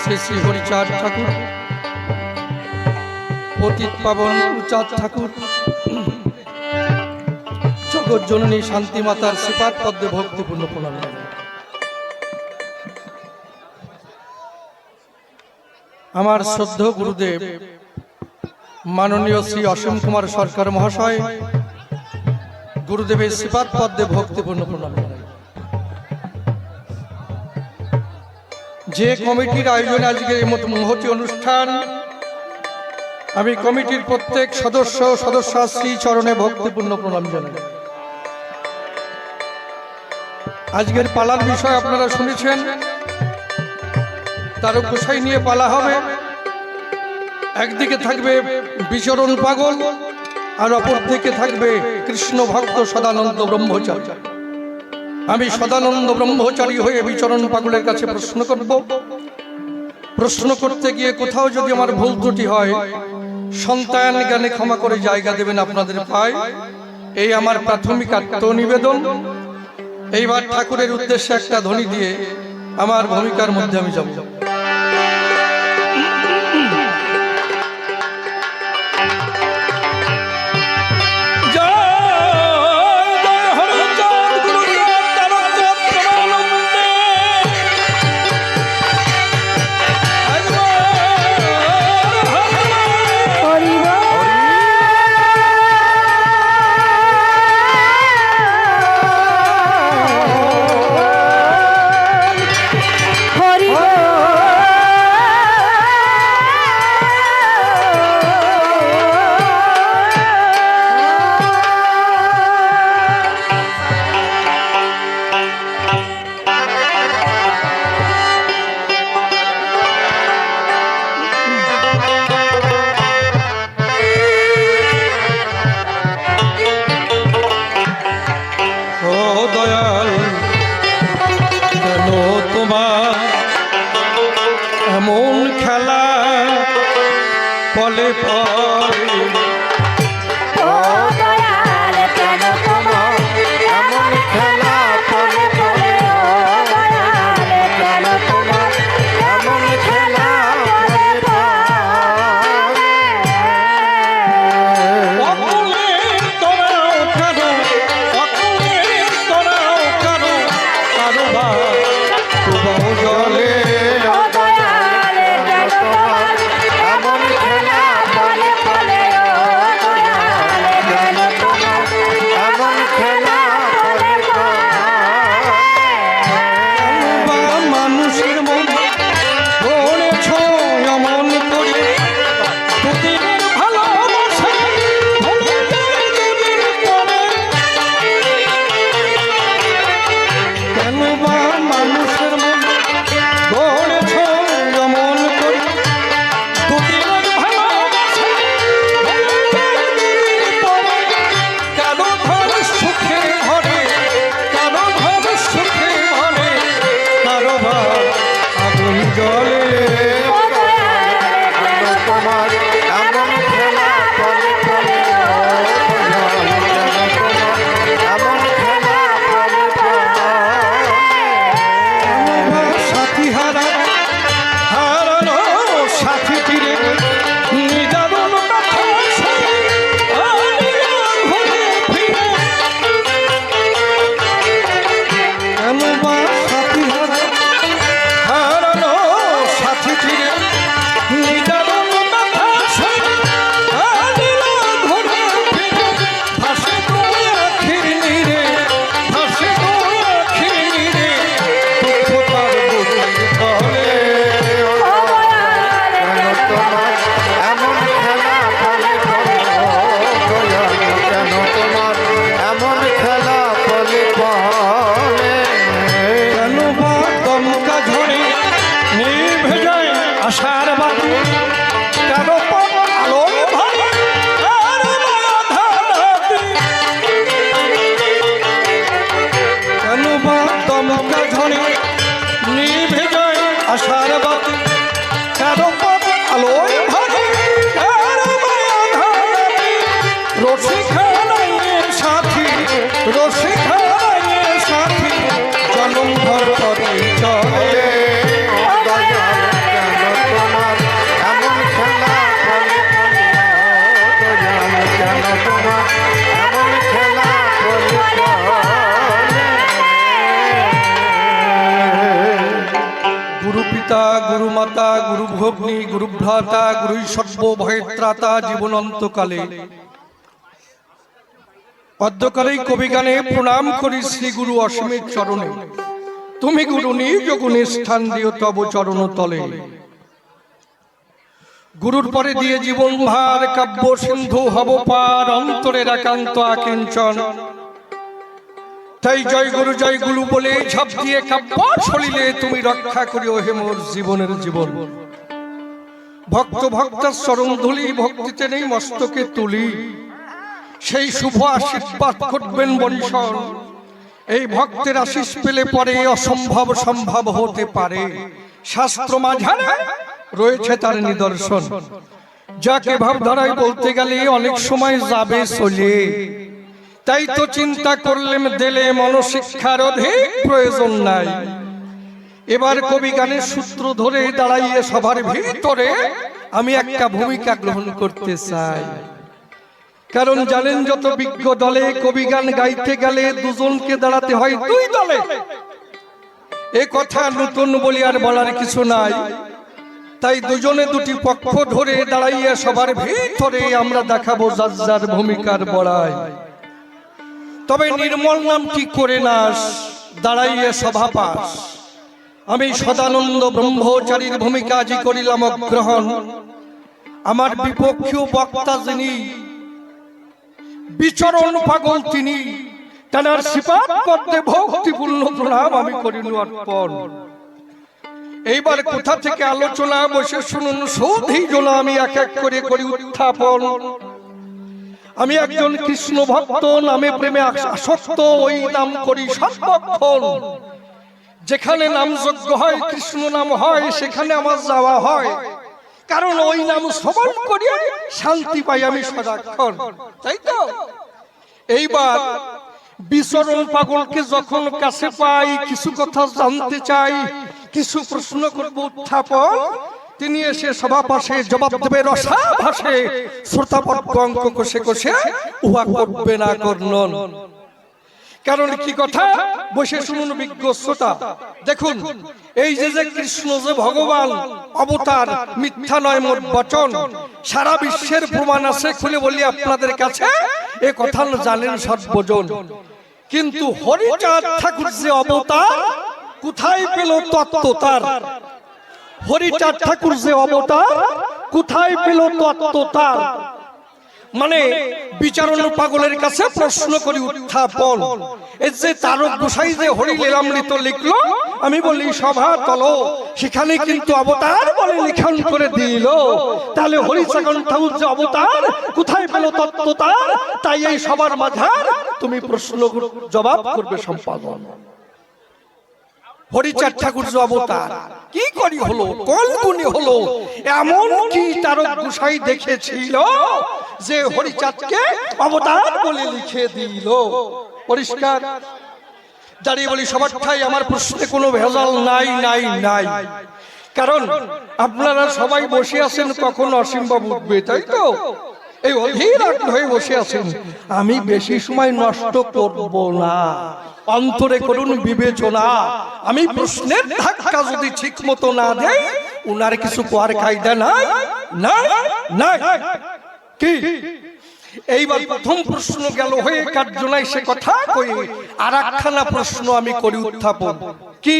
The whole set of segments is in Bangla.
শ্রী শ্রী ঠাকুর পাবন ঠাকুর শ্রীপাদ পদ্মে ভক্তিপূর্ণ প্রণাম। আমার শ্রদ্ধ গুরুদেব, মাননীয় শ্রী অসীম কুমার সরকার মহাশয়, গুরুদেবের শ্রীপাদ পদ্মে ভক্তিপূর্ণ প্রণাম। যে কমিটির আয়োজনে আজকে এই মত- মহতি অনুষ্ঠান, আমি কমিটির প্রত্যেক সদস্য সদস্যাশ্রী চরণে ভক্তিপূর্ণ প্রণাম জানাই। আজকের পালার বিষয় আপনারা শুনেছেন। তার গোসাই নিয়ে পালা হবে। একদিকে থাকবে বিচরণ পাগল, আর অপর দিকে থাকবে কৃষ্ণ ভক্ত সদানন্দ ব্রহ্মচারী। আমি সদানন্দ ব্রহ্মচারী হয়ে বিচরণ পাগলের কাছে প্রশ্ন করব। প্রশ্ন করতে গিয়ে কোথাও যদি আমার ভুল ত্রুটি হয়, সন্তান জ্ঞানে ক্ষমা করে জায়গা দেবেন আপনাদের পায়। এই আমার প্রাথমিক আত্মনিবেদন। এইবার ঠাকুরের উদ্দেশ্যে একটা ধ্বনি দিয়ে আমার ভূমিকার মধ্যে আমি যাব। পলে মাতা গুরু ভগ্নী গুরু ভ্রাতা গুরু সর্ব ভয়ত্রাতা জীবনন্তকালে। কবি গানে প্রণাম করি শ্রী গুরু অসীমের চরণে। তুমি গুরু নিজ গুণে স্থান দিও তব চরণ তলে। গুরুর পরে দিয়ে জীবন ভার কাব্য সিন্ধু হব পার, অন্তরের একান্ত আকিঞ্চন। তাই জয় গুরু জয় গুরু বলে ঝাঁপ দিয়ে কাব্য ছড়িলে তুমি রক্ষা করি ওহে মোর জীবনের জীবন। ভক্ত ভক্তার চরণ ধুলি, ভক্তিতে নেই মস্তকে তুলি। সেই শুভ আশীর্বাদ করবেন বরিশন এই ভক্তের আশিস পেলে পরে অসম্ভব সম্ভব হতে পারে। শাস্ত্র মাঝারে রয়েছে তার নিদর্শন। যাকে ভাবধারায় বলতে গেলে অনেক সময় যাবে চলে। তাই তো চিন্তা করলেম দিলে মনশিক্ষার অধিক প্রয়োজন নাই। এবার কবি গানের সূত্র ধরে দাঁড়াইয়ে সবার ভিতরে আমি একটা ভূমিকা গ্রহণ করতে চাই। কারণ জানেন যত বিজ্ঞ দলে কবি গান গাইতে গেলে দুজনকে দাঁড়াতে হয় দুই দলে। এ কথা নতুন বলি আর বলার কিছু নাই। তাই দুজনে দুটি পক্ষ ধরে দাঁড়াইয়া সবার ভিতরে আমরা দেখাবো যার যার ভূমিকার বড়াই। তবে নির্মল নামটি করে নাস দাঁড়াইয়া সভা পাস। আমি সদানন্দ ব্রহ্মচারীর ভূমিকা আজি করিলাম গ্রহণ আমার বিপক্ষীয় বক্তা যিনি বিচরণ পাগল তিনি তার সিপাত করতে ভক্তিপূর্ণ প্রণাম আমি করিল অর্পণ। এইবার কোথা থেকে আলোচনা বসে শুনুন সৌধি জোনা আমি এক এক করে করি উত্থাপন। আমি একজন কৃষ্ণ ভক্ত, নামে প্রেমে আসক্ত, ওই নাম করি সর্বক্ষণ। যেখানে নাম যজ্ঞ হয়, কৃষ্ণ নাম হয়, সেখানে আমার যাওয়া হয়। কারণ ওই নাম শ্রবণ করি শান্তি পাই আমি সদাক্ষণ। তাই তো? এইবার বিচরণ পাগলকে যখন কাছে পাই, কিছু কথা জানতে চাই, কিছু প্রশ্ন করব, উত্থাপন তিনি এসে সভা পাশে জবাব দেবে, রসা ভাসে। শ্রোতাবর্গ অঙ্ক কষে কষে উহা করবে না করনন কারণ কি কথা? বসে শুনুন বিজ্ঞ শ্রোতা। দেখুন, এই যে যে কৃষ্ণ, যে ভগবান, অবতার, মিথ্যা নয় মোর বচন। সারা বিশ্বের প্রমাণ আছে, খুলে বলি আপনাদের কাছে। এ কথা জানেন সর্বজন। কিন্তু হরিচাঁদ ঠাকুর যে অবতার, কোথায় পেল তত্ত্ব তার? হরিচাঁদ ঠাকুর যে অবতার কোথায় পেল তত্ত্ব তার? মানে বিচারণ পাগলের কাছে প্রশ্ন করি উত্থাপন। এই যে তারক গোসাই যে হরি লীলামৃত লিখলো আমি বলি সভা তলো। সেখানে কিন্তু অবতার বলে লিখন করে দিল। তাহলে হরিচাকন ঠাকুর যে অবতার কোথায় পেল তত্ত্ব তার? তাই এই সবার মাঝার তুমি প্রশ্ন জবাব করবে সম্পাদন হরিচাঁদ ঠাকুর যে অবতার কি করি হলো? কোন গুণে হলো? এমন কি তারক গোসাই দেখেছিল যে হরিচাঁদকে অবতার বলে লিখে দিল। পরিষ্কার। দাঁড়িয়ে বলি সবার ঠাই আমার প্রশ্নে কোনো ভেজাল নাই নাই নাই কারণ আপনারা সবাই বসে আছেন কখন অসীমবাবু উঠবে তাই তো? এই অধীর আগ্রহ হয়ে বসে আছেন। আমি বেশি সময় নষ্ট করব না। অন্তরে করুন বিবেচনা। আমি প্রশ্নের ধাক্কা যদি ঠিক মতো না দেই উনার কিছু কোয়ার কায়দা নাই না নাই কি? এইবার প্রথম প্রশ্ন গেল হয়ে কার্যনায় সে কথা কই? আর একখানা প্রশ্ন আমি করি উত্থাপন। কি?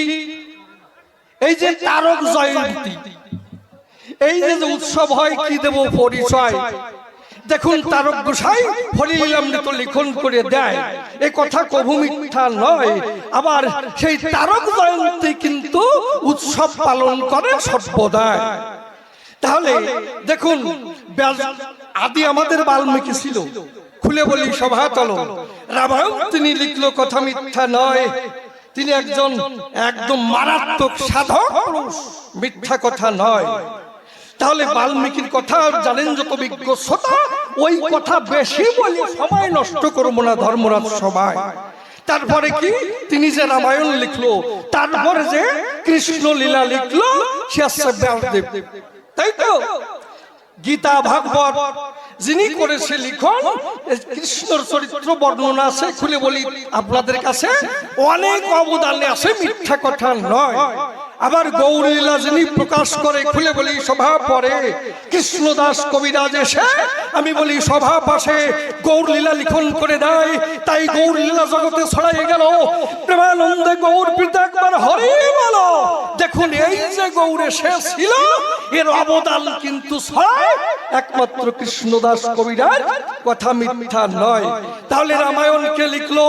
এই যে তারক জয়ন্তী। এই যে উৎসব হয় কি দেব পরিচয়? দেখুন তারক গোসাই হরিলামৃত লিখন করে দেয়। এ কথা কভু মিথ্যা নয়। আবার সেই তারক জয়ন্তী কিন্তু উৎসব পালন করে সর্বদায় তাহলে দেখুন আদি আমাদের বাল্মীকি ছিল। খুলে বলি সভা চলো। রামায়ণ তিনি লিখলো কথা মিথ্যা নয়। তিনি একজন একদম মারাত্মক সাধক মিথ্যা কথা নয়। তাহলে বাল্মীকির কথা জানেন যত বিজ্ঞ শ্রোতা ওই কথা বেশি বলে সময় নষ্ট করব না ধর্মরাজ সবাই। তারপরে কি? তিনি যে রামায়ণ লিখলো তারপরে যে কৃষ্ণ লীলা লিখলো সে আসছে ব্যাসদেব তাই তো? গীতা ভাগবত যিনি করেছে লিখন কৃষ্ণর চরিত্র বর্ণনা আছে খুলে বলি আপনাদের কাছে। অনেক অবদানে আছে মিথ্যা কথা নয়। আবার গৌরীলা যিনি প্রকাশ করে খুলে বলি, সভা পরে কৃষ্ণদাস কবিরাজ এসে, আমি বলি, সভা পাশে গৌরলীলা লিখন করে দেয়, তাই গৌরলীলা জগতে ছড়াই গেল। প্রেমানন্দে গৌর পিতা একবার হরে বলো। দেখুন, এই যে গৌরে সে ছিল, এর অবদান কিন্তু একমাত্র কৃষ্ণদাস কবিরাজ, কথা মিথ্যা নয়। তাহলে রামায়ণকে লিখলো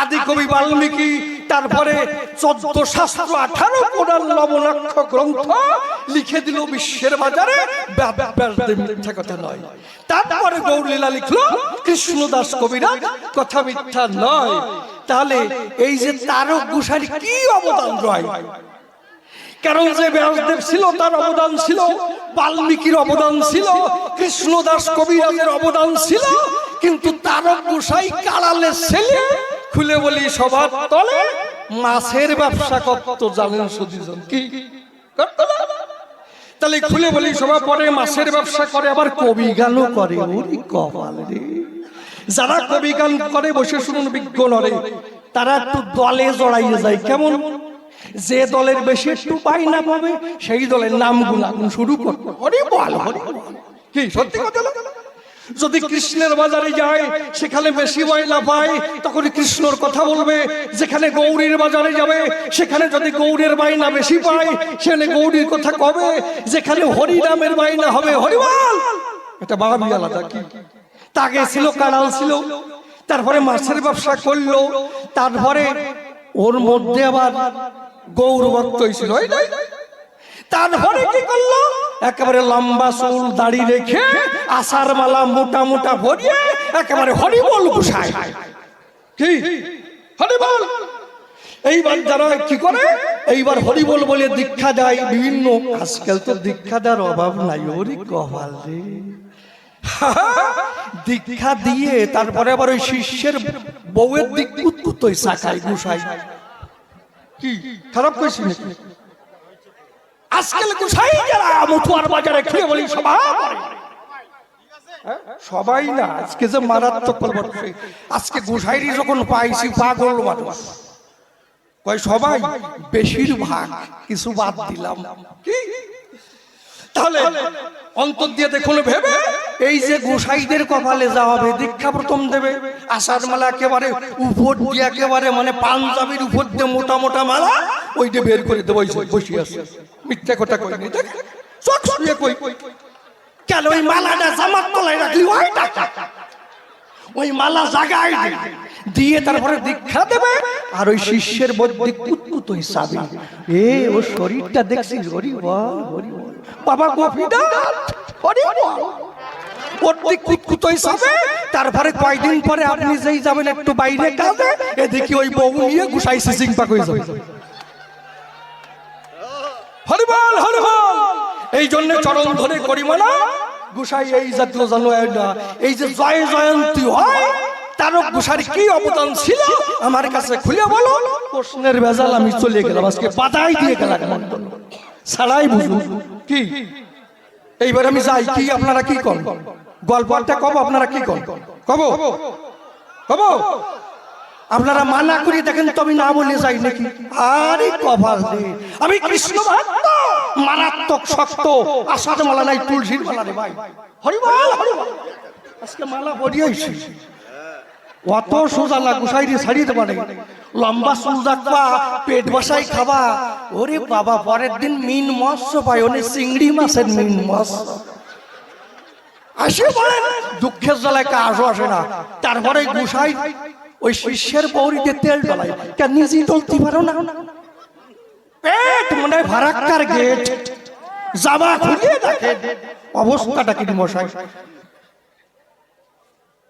আদি কবি বাল্মীকি, তারপরে চোদ্দ শাস্ত্র আঠারো পুরাণ লবণাক্ষ গ্রন্থ লিখে দিল বিশ্বের বাজারে। মিথ্যা কথা নয়। তারপরে গৌরলীলা লিখলো, কৃষ্ণদাস কবিরা কথা মিথ্যা নয়। তাহলে এই যে তারক গুসারি কি অবদান রয়? কারণ যে ব্যাসদেব ছিল, তার অবদান ছিল, বাল্মীকির অবদান ছিল, কৃষ্ণদাস কবিরাজের অবদান ছিল, কিন্তু তারক গোসাই কালালে ছেলে খুলে বলি সবার তলে, মাছের ব্যবসা করত জানেন সুদীজন। কি? তাহলে খুলে বলি সবার পরে মাছের ব্যবসা করে, আবার কবি গানও করে, ওরে কপাল রে। যারা কবি গান করে, বসে শুনুন বিজ্ঞ নরে। তারা একটু দলে জড়াইয়ে যায়, কেমন? যে দলের বেশি একটু পাই না পাবে, সেই দলের নাম গুণাগুণ শুরু করবে। বল কি, সত্যি কথা? যদি কৃষ্ণের বাজারে যায়, সেখানে বেশি ময়লা পায়, তখন কৃষ্ণর কথা বলবে, যেখানে গৌরীর বাজারে যাবে, সেখানে যদি গৌরের বাইনা বেশি পায়, সেখানে গৌরীর কথা কবে? যেখানে হরিনামের বাইনা হবে, হরিবল! এটা বাবি আলাদা কি? তাকে ছিল কাড়াল ছিল। তারপরে মাছের ব্যবসা করল। তারপরে ওর মধ্যে আবার গৌর ভক্ত হয়েছিল নাই? তারপরে কি করল? একেবারে লম্বা চুল দাড়ি রেখে আসার মালা মোটা মোটা ভরিয়ে একেবারে হরিবল কি? হরিবল? এইবার যারা কি করে? এইবার হরিবল বলে দীক্ষা দেয় বিভিন্ন আজকাল তো দীক্ষা দেওয়ার অভাব নাই। ওরে কপাল রে। দীক্ষা দিয়ে তারপরে আবার ওই শিষ্যের বউয়ের দিক কুতকুত শাখায় গুসাই কি? খারাপ কইছি আজকাল কোথায় যারা মতুয়ার বাজারে খেয়ে বলি, সবাই হ্যাঁ? সবাই না, আজকে যে মারাত্মক পরিবর্তন আজকে গোসাইরি যখন পাইছি, পাগল মানুষ। কয়, সবাই, বেশিরভাগ কিছু বাদ দিলাম। কি? তাহলে অন্তর দিয়ে দেখুন ভেবে এই যে গোসাইদের কপালে যাওয়া হবে দীক্ষা প্রথম দেবে। আষাঢ় মালা একেবারে উপর দিয়ে একেবারে মানে পাঞ্জাবির উপর দিয়ে মোটা মোটা মালা ওইটা বের করে দেবো বসে আছে। মিথ্যা কথা কই নি? দেখ চোখ কই। কেন ওই মালাটা জামার তলায় রাখলি? ওই টাকা। ওই মালা জাগায়। দিয়ে তারপরে দীক্ষা দেবে, আর ওই শিষ্যের মধ্যে কুতকুত হিসাবে। এ, ও শরীরটা দেখছিস হরি বল হরি বল বাবা গোপীনাথ হরি বল তারপরে কয়দিন পরে আপনি যেই যাবেন, একটু বাইরে কাজে, এদিকে ওই বউ নিয়ে গুসাই সিসিং পাক হয়ে যাবে। হরিবল হরিবল। এই জন্য চরণ ধরে করিমালা গুসাই এই জাতীয় জানো না এই যে জয় জয়ন্তী হয়, তারক গুসারি কি অবদান ছিল? আমার কাছে খুলে বলো। প্রশ্নের ভেজাল আমি চলে গেলাম, আজকে বাধাই দিয়ে গেলাম ছাড়াই বুঝুন। কি? এইবার আমি যাই, কি আপনারা কি কর গল্পটা কব, আপনারা কি কর কব। কব। আপনারা মানা করি দেখেন তো আমি না বলে যাই নাকি? আরে কপাল রে, আমি কৃষ্ণ ভক্ত মারাত্মক শক্ত আসাদ মালা নাই, তুলসীর মালা রে ভাই। হরিবল হরিবল। আজকে মালা পরিয়েছি অত সোজা না গুসাইরে ছাড়িয়ে দেবা নেই। লম্বা চুল রাখবা পেট বসাই খাবা। ওরে বাবা, পরের দিন মিন মৎস্য পাই ওনে চিংড়ি মাছের মিন মৎস্য। আসে বলেন, দুঃখের জ্বালায় কাজও আসে না। তারপরে গুসাই ওই শিষ্যের বৌরিতে তেল ডলাই কেন নিজেই টলতে পারো না। পেট মনে ভারাক্কার গেট। জামা খুলিয়ে দেখে। অবস্থাটা কি মশাই?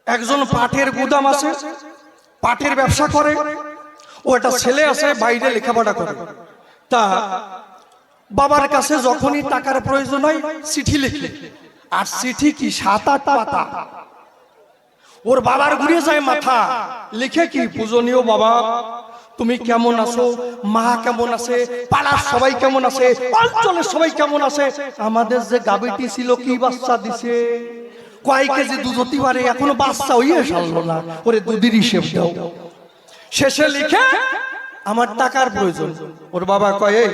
একজন পাটের গুদাম আছে, পাটের ব্যবসা করে। ও একটা ছেলে আছে, বাইরে লেখাপড়া করে। তা বাবার কাছে যখনই টাকার প্রয়োজন হয়, চিঠি লিখে। আর চিঠি কি সাত আট পাতা? ওর বাবার ঘুরে যায় মাথা। লিখে কি, পূজনীয় বাবা তুমি কেমন আছো? মা কেমন আছে? পাড়ার সবাই কেমন আছে? অঞ্চলের সবাই কেমন আছে? আমাদের যে গাবিটি ছিল কি বাচ্চা দিছে? কয় কেজি দুধ হতে পারে? এখনও বাচ্চা হইয়ে সারলো না। ওরে দুধের হিসেব দাও। শেষে লিখে আমার টাকার প্রয়োজন। ওর বাবা কয়ে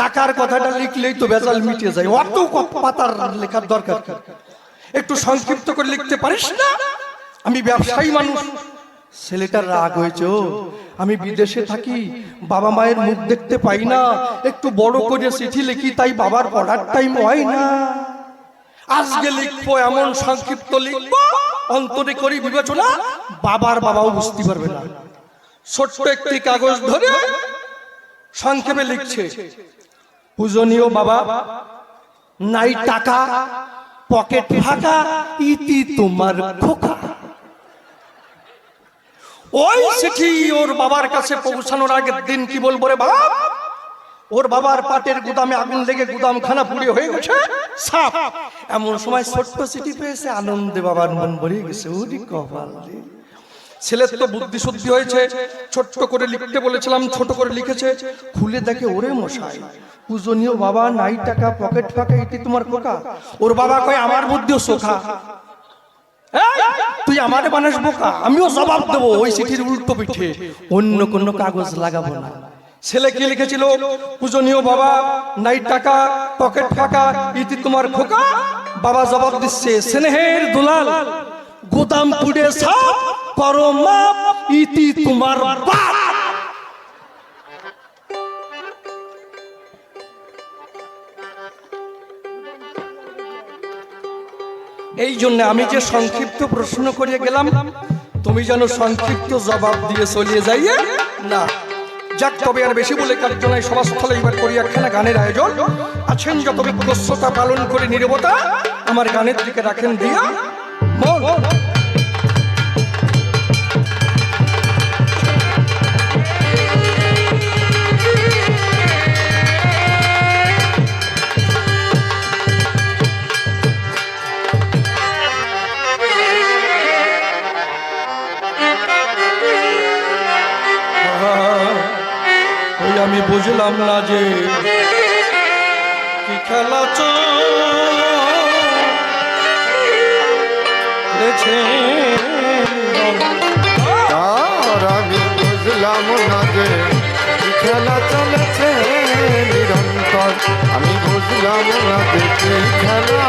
টাকার কথাটা লিখলেই তো বেজাল মিটে যায়। অত পাতার লেখার দরকার? একটু সংক্ষিপ্ত করে লিখতে পারিস না? আমি ব্যবসায়ী মানুষ। ছেলেটার রাগ হয়েছে ও। আমি বিদেশে থাকি বাবা মায়ের মুখ দেখতে পাই না একটু বড় করে চিঠি লিখি তাই বাবার পড়ার টাইম হয় না। আজকে লিখব এমন সংক্ষিপ্ত লিখব অন্তরে করি বিবেচনা বাবার বাবাও বুঝতে পারবে না। ছোট্ট একটি কাগজ ধরে সংক্ষেপে লিখছে পূজনীয় বাবা নাই টাকা পকেট ফাঁকা ইতি তোমার খোকা। ওই চিঠি ওর বাবার কাছে পৌঁছানোর আগের দিন কি বলব রে বাপ? ওর বাবার পাটের গুদামে আগুন লেগে গুদাম খানা পুড়িয়ে হয়ে গেছে। সাপ। এমন সময় ছোট্ট চিঠি পেয়েছে, আনন্দে বাবার মন ভরে গেছে। ওরি কপাল ছেলের তো বুদ্ধি শুদ্ধি হয়েছে। ছোট্ট করে লিখতে বলেছিলাম, ছোট করে লিখেছে। খুলে দেখে ওরে মশাই, পূজনীয় বাবা নাই টাকা, পকেট ফাঁকা, এটি তোমার কোকা ওর বাবা কয়, আমার বুদ্ধিও সোখা তুই আমারে বানাস বোকা, আমিও জবাব দেবো ওই চিঠির উল্টো পিঠে। অন্য কোনো কাগজ লাগাবো না। ছেলে কি লিখেছিল? পূজনীয় বাবা, নাই টাকা, পকেট ফাঁকা, ইতি তোমার খোকা? বাবা জবাব দিচ্ছে, স্নেহের দুলাল, গোদাম পুড়ে সব করো মাপ, ইতি তোমার বাপ। এই জন্য আমি যে সংক্ষিপ্ত প্রশ্ন করিয়ে গেলাম, তুমি যেন সংক্ষিপ্ত জবাব দিয়ে চলিয়ে যাইয়ে না। যাক, তবে আর বেশি বলে কার্যনায় সভাস্থলে এবার করি একখানা গানের আয়োজন। আছেন যত বিকস্যতা পালন করে নিরবতা, আমার গানের দিকে রাখেন দিয়া মন। না যে কি খেলা আমি বুঝলাম না যে কি খেলা চলেছে নিরন্তর। আমি বুঝলাম না যে কি খেলা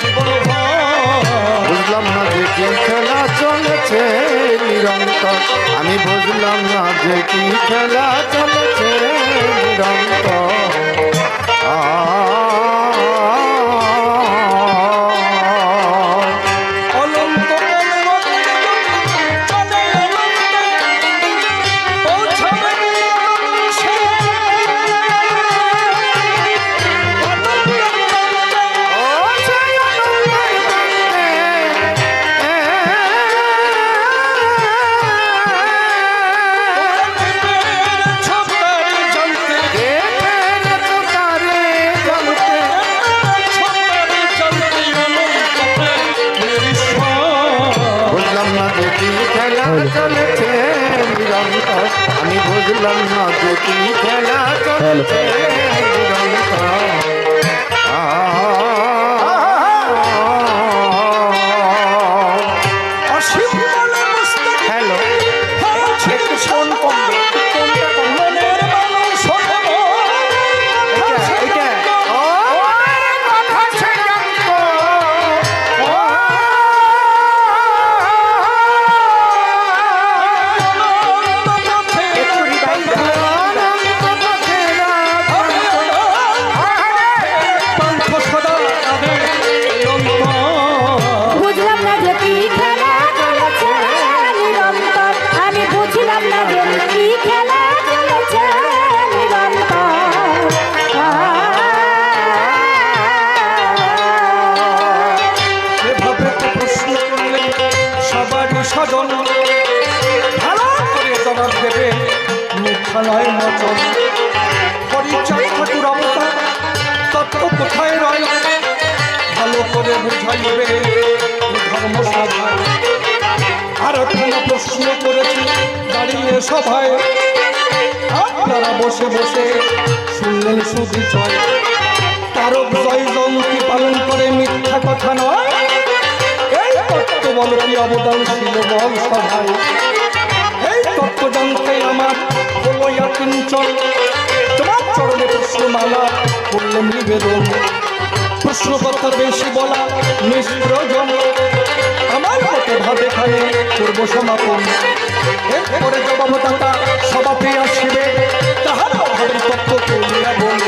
জীবনভর। বুঝলাম না যে কি খেলা চলেছে নিরন্তর। আমি বুঝলাম না যে কি খেলা স্বজন। জবাব দেবে মুখালয় মচন পরিচয় ঠাকুর অবতার, তত্ত্ব কোথায় রয়? ভালো করে বুঝাইবে ধর্ম সভায় আর প্রশ্ন করেছি দাঁড়িয়ে সভায়। আপনারা বসে বসে শুনলেন সুবিচয়। তারক জয় জয়ন্তী পালন করে মিথ্যা কথা নয়। বল, কি অবদান ছিল বল সভায়? এই তত্ত্ব জানতে আমার হলো কিঞ্চন তোমার চরণে প্রশ্নমালা করলেন নিবেদন। প্রশ্নকর্তার বেশি বলা নিষ্প্রয়োজন। আমার মতে ভাবে খানে করব সমাপন। এরপরে তত্ত্ব তুলিয়া বল